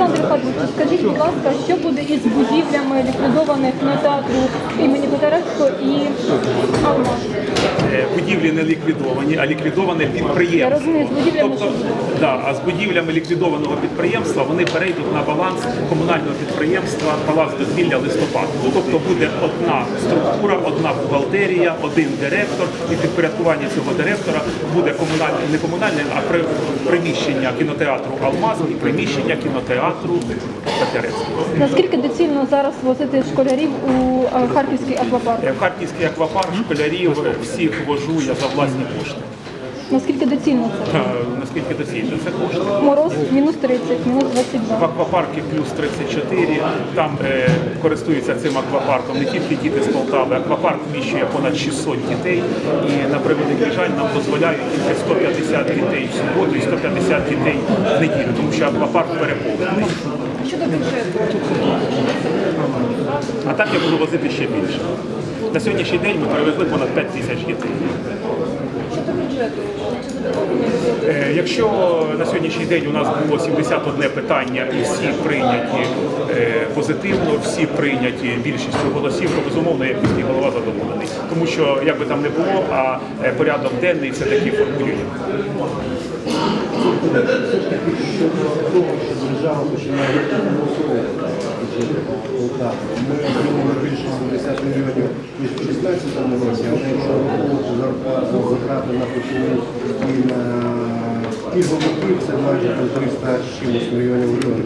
Олександр Федорович, скажіть, будь ласка, що буде із будівлями ліквідованих кінотеатру імені Котляревського і Алмаз? Е, Будівлі не ліквідовані, а ліквідоване Я підприємство. розумію, з будівлями Тобто, да, а з будівлями ліквідованого підприємства вони перейдуть на баланс комунального підприємства Палац дозвілля листопад. Тобто буде одна структура, одна бухгалтерія, один директор, і підпорядкування цього директора буде комунальне, не комунальне, а при- приміщення кінотеатру Алмаз і приміщення кінотеатру Котляревського. Наскільки доцільно зараз возити школярів у е, Харківський аквапарк? Е, В Харківський аквапарк школярів всіх вожу я за власні кошти. Наскільки доцільно це? Наскільки доцільно це кошти? Мороз мінус 30, мінус 22. В 22. аквапаркі плюс 34, там е, користуються цим аквапарком не тільки діти з Полтави. Аквапарк вміщує понад 600 дітей і на превеликий жаль нам дозволяють тільки 150 дітей в суботу і 150 дітей в неділю, тому що аквапарк переповнений. Щодо бюджету. А так я буду возити ще більше. На сьогоднішній день ми перевезли понад 5 тисяч дітей. Е, Якщо на сьогоднішній день у нас було 71 питання і всі прийняті е, позитивно, всі прийняті більшістю голосів, то безумовно я міський голова задоволений. Тому що як би там не було, а е, порядок денний все таки формулює. Держава починає фінансовувати Ми отримали більше 70 мільйонів ніж у 16 році, але якщо враховувати на починку і на це майже по 300 чимось мільйонів гривень.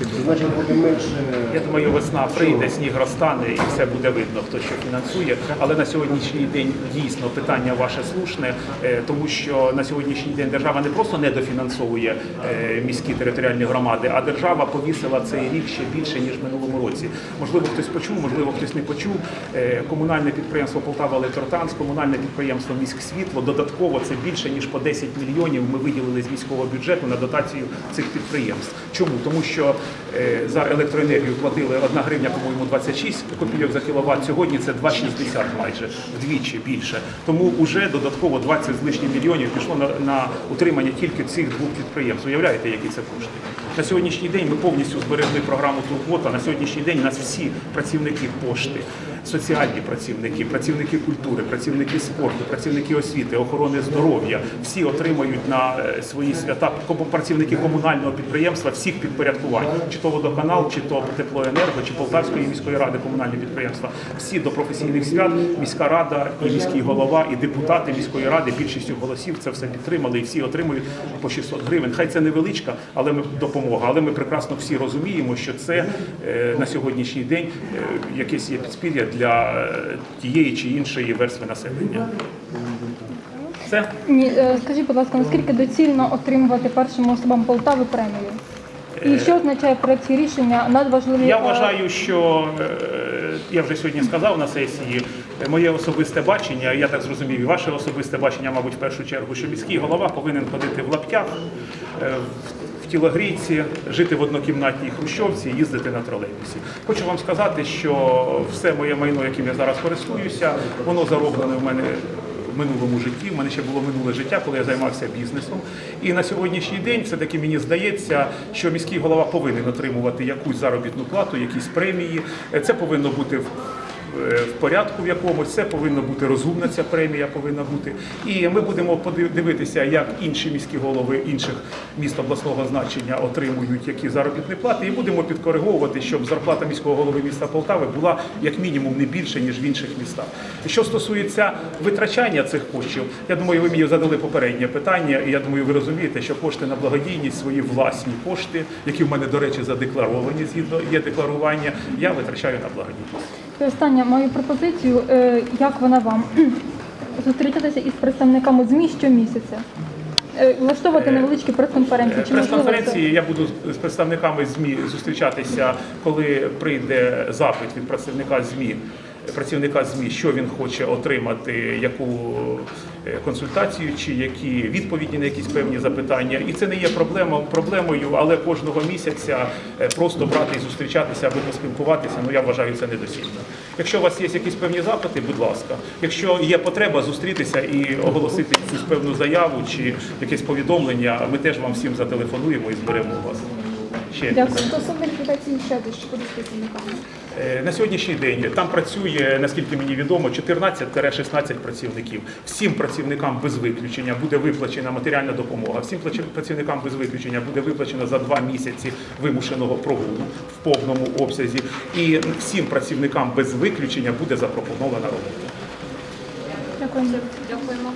Значить, буде менше. Я думаю, весна прийде, сніг розтане і все буде видно, хто що фінансує. Але на сьогоднішній день дійсно питання ваше слушне, е, тому що на сьогоднішній день держава не просто не дофінансовує е, міські територіальні громади, а держава повісила цей рік ще більше ніж в минулому році. Можливо, хтось почув, можливо, хтось не почув. Е, Комунальне підприємство Полтава Електротранс, комунальне підприємство Міськ Світло додатково це більше ніж по 10 мільйонів. Ми виділили з міського бюджету на дотацію цих підприємств. Чому? Тому що за електроенергію платили 1 гривня, по-моєму, 26 копійок за кіловат. Сьогодні це 2,60 майже вдвічі більше. Тому вже додатково 20 з лишнім мільйонів пішло на, на утримання тільки цих двох підприємств. Уявляєте, які це кошти? На сьогоднішній день ми повністю зберегли програму Турбота. На сьогоднішній день нас всі працівники пошти, соціальні працівники, працівники культури, працівники спорту, працівники освіти, охорони здоров'я. Всі отримають на е, свої свята працівники комунального підприємства всіх підпорядкувань, чи то водоканал, чи то теплоенерго, чи Полтавської міської ради комунальні підприємства. Всі до професійних свят міська рада і міський голова, і депутати міської ради більшістю голосів це все підтримали, і всі отримують по 600 гривень. Хай це невеличка, але ми допомога. Але ми прекрасно всі розуміємо, що це е, на сьогоднішній день е, якесь є підспір'я для е, тієї чи іншої верстви населення. Все. Ні, е, скажіть, будь ласка, наскільки доцільно отримувати першим особам Полтави премію? І що означає проект ці рішення надважливі? Я е, вважаю, що е, я вже сьогодні сказав на сесії. е, Моє особисте бачення, я так зрозумів, і ваше особисте бачення, мабуть, в першу чергу, що міський голова повинен ходити в лаптях, е, тілогрійці, жити в однокімнатній хрущовці, їздити на тролейбусі. Хочу вам сказати, що все моє майно, яким я зараз користуюся, воно зароблене в мене в минулому житті. У мене ще було минуле життя, коли я займався бізнесом. І на сьогоднішній день все-таки мені здається, що міський голова повинен отримувати якусь заробітну плату, якісь премії. Це повинно бути в. е, порядку в якомусь це повинна бути розумна ця премія повинна бути. І ми будемо дивитися, як інші міські голови інших міст обласного значення отримують які заробітні плати, і будемо підкориговувати, щоб зарплата міського голови міста Полтави була як мінімум не більше ніж в інших містах. Що стосується витрачання цих коштів, я думаю, ви мені задали попереднє питання, і я думаю, ви розумієте, що кошти на благодійність свої власні кошти, які в мене, до речі, задекларовані згідно є декларування, я витрачаю на благодійність. І останнє мою пропозицію, е, як вона вам? Зустрічатися із представниками ЗМІ щомісяця. Е, Влаштовувати невеличкі прес-конференції. Чи? Прес-конференції я буду з представниками ЗМІ зустрічатися, коли прийде запит від представника ЗМІ. Працівника ЗМІ, що він хоче отримати, яку е, консультацію чи які відповіді на якісь певні запитання. І це не є проблема, проблемою, але кожного місяця е, просто брати і зустрічатися або поспілкуватися, ну я вважаю це недоцільно. Якщо у вас є якісь певні запити, будь ласка. Якщо є потреба зустрітися і оголосити якусь певну заяву чи якесь повідомлення, ми теж вам всім зателефонуємо і зберемо вас. Ще Дякую. Стосовно ліквідації щедру, що працівниками. Е, На сьогоднішній день там працює, наскільки мені відомо, 14-16 працівників. Всім працівникам без виключення буде виплачена матеріальна допомога. Всім працівникам без виключення буде виплачено за два місяці вимушеного прогулу в повному обсязі. І всім працівникам без виключення буде запропонована робота. Дякую. Дякуємо.